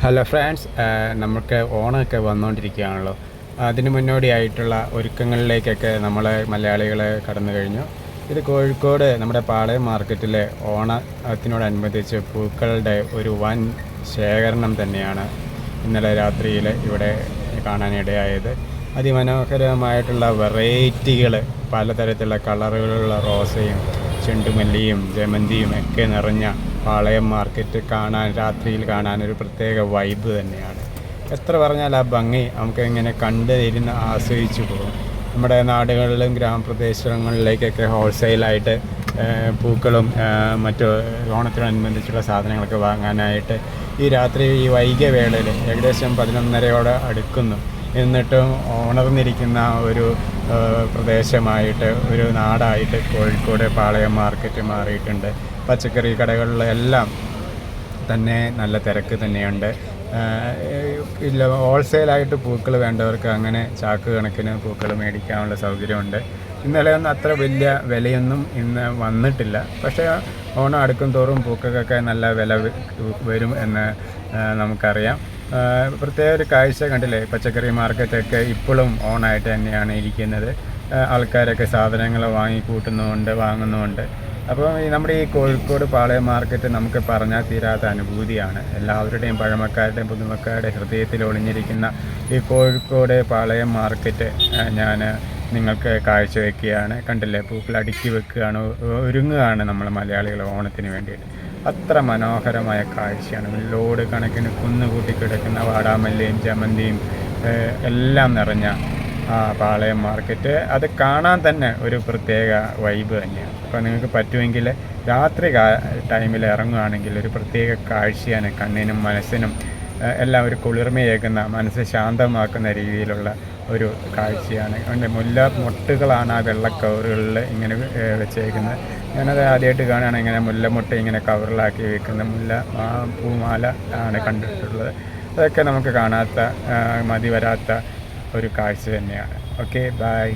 Hello friends നമുക്ക് ഓണമൊക്കെ വന്നുകൊണ്ടിരിക്കുകയാണല്ലോ അതിന് മുന്നോടിയായിട്ടുള്ള ഒരുക്കങ്ങളിലേക്കൊക്കെ നമ്മൾ മലയാളികൾ കടന്നു കഴിഞ്ഞു. ഇത് കോഴിക്കോട് നമ്മുടെ പാളയം മാർക്കറ്റിലെ ഓണത്തിനോടനുബന്ധിച്ച് പൂക്കളുടെ ഒരു വൻ ശേഖരണം തന്നെയാണ് ഇന്നലെ രാത്രിയിൽ ഇവിടെ കാണാനിടയായത്. അതിമനോഹരമായിട്ടുള്ള വെറൈറ്റികൾ പലതരത്തിലുള്ള കളറുകളുള്ള റോസയും ചെണ്ടുമല്ലിയും ജമന്തിയും ഒക്കെ നിറഞ്ഞ പാളയം മാർക്കറ്റ് കാണാൻ രാത്രിയിൽ കാണാൻ ഒരു പ്രത്യേക വൈബ് തന്നെയാണ്. എത്ര പറഞ്ഞാൽ ആ ഭംഗി നമുക്ക് ഇങ്ങനെ കണ്ട് ഇരുന്ന് ആസ്വദിച്ചു പോകും. നമ്മുടെ നാടുകളിലും ഗ്രാമപ്രദേശങ്ങളിലേക്കൊക്കെ ഹോൾസെയിലായിട്ട് പൂക്കളും മറ്റു ഓണത്തിനനുബന്ധിച്ചുള്ള സാധനങ്ങളൊക്കെ വാങ്ങാനായിട്ട് ഈ രാത്രി ഈ വൈകിയ വേളയിൽ ഏകദേശം പതിനൊന്നരയോടെ അടുക്കുന്നു. എന്നിട്ടും ഉണർന്നിരിക്കുന്ന ഒരു പ്രദേശമായിട്ട് ഒരു നാടായിട്ട് കോഴിക്കോട് പാളയം മാർക്കറ്റ് മാറിയിട്ടുണ്ട്. പച്ചക്കറി കടകളിലെല്ലാം തന്നെ നല്ല തിരക്ക് തന്നെയുണ്ട്. ഇല്ല ഹോൾസെയിലായിട്ട് പൂക്കൾ വേണ്ടവർക്ക് അങ്ങനെ ചാക്ക് കണക്കിന് പൂക്കൾ മേടിക്കാനുള്ള സൗകര്യമുണ്ട്. ഇന്നലെ ഒന്നും അത്ര വലിയ വിലയൊന്നും ഇന്ന് വന്നിട്ടില്ല. പക്ഷേ ഓണം അടുക്കും തോറും പൂക്കൾക്കൊക്കെ നല്ല വില വരും എന്ന് നമുക്കറിയാം. പ്രത്യേക ഒരു കാഴ്ച കണ്ടില്ലേ? പച്ചക്കറി മാർക്കറ്റൊക്കെ ഇപ്പോഴും ഓണായിട്ട് തന്നെയാണ് ഇരിക്കുന്നത്. ആൾക്കാരൊക്കെ സാധനങ്ങൾ വാങ്ങി കൂട്ടുന്നുമുണ്ട് വാങ്ങുന്നുമുണ്ട് അപ്പോൾ ഈ നമ്മുടെ ഈ കോഴിക്കോട് പാളയം മാർക്കറ്റ് നമുക്ക് പറഞ്ഞാൽ തീരാത്ത അനുഭൂതിയാണ്. എല്ലാവരുടെയും പഴമക്കാരുടെയും പുതുമക്കാരുടെ ഹൃദയത്തിൽ ഒളിഞ്ഞിരിക്കുന്ന ഈ കോഴിക്കോട് പാളയം മാർക്കറ്റ് ഞാൻ നിങ്ങൾക്ക് കാഴ്ചവെക്കുകയാണ്. കണ്ടില്ലേ? പൂക്കൾ അടുക്കി വെക്കുകയാണ് ഒരുങ്ങുകയാണ് നമ്മൾ മലയാളികൾ ഓണത്തിന് വേണ്ടിയിട്ട്. അത്ര മനോഹരമായ കാഴ്ചയാണ്. ലോഡ് കണക്കിന് കുന്നുകൂട്ടി കിടക്കുന്ന വാടാമല്ലയും ജമന്തിയും എല്ലാം നിറഞ്ഞ ആ പാളയം മാർക്കറ്റ്. അത് കാണാൻ തന്നെ ഒരു പ്രത്യേക വൈബ് തന്നെയാണ്. അപ്പോൾ നിങ്ങൾക്ക് പറ്റുമെങ്കിൽ രാത്രി ടൈമിൽ ഇറങ്ങുകയാണെങ്കിൽ ഒരു പ്രത്യേക കാഴ്ചയാണ് കണ്ണിനും മനസ്സിനും എല്ലാം ഒരു കുളിർമയേക്കുന്ന മനസ്സ് ശാന്തമാക്കുന്ന രീതിയിലുള്ള ഒരു കാഴ്ചയാണ്. അതിന്റെ മുല്ല മുട്ടുകളാണ് ആ വെള്ള കവറുകളിൽ ഇങ്ങനെ വെച്ചേക്കുന്നത്. ഞാനത് ആദ്യമായിട്ട് കാണുകയാണ്. ഇങ്ങനെ മുല്ലമുട്ട ഇങ്ങനെ കവറിലാക്കി വെക്കുന്ന മുല്ല പൂമാല ആണ് കണ്ടിട്ടുള്ളത്. അതൊക്കെ നമുക്ക് കാണാത്ത മതി വരാത്ത ഒരു കാഴ്ച തന്നെയാണ്. Okay bye.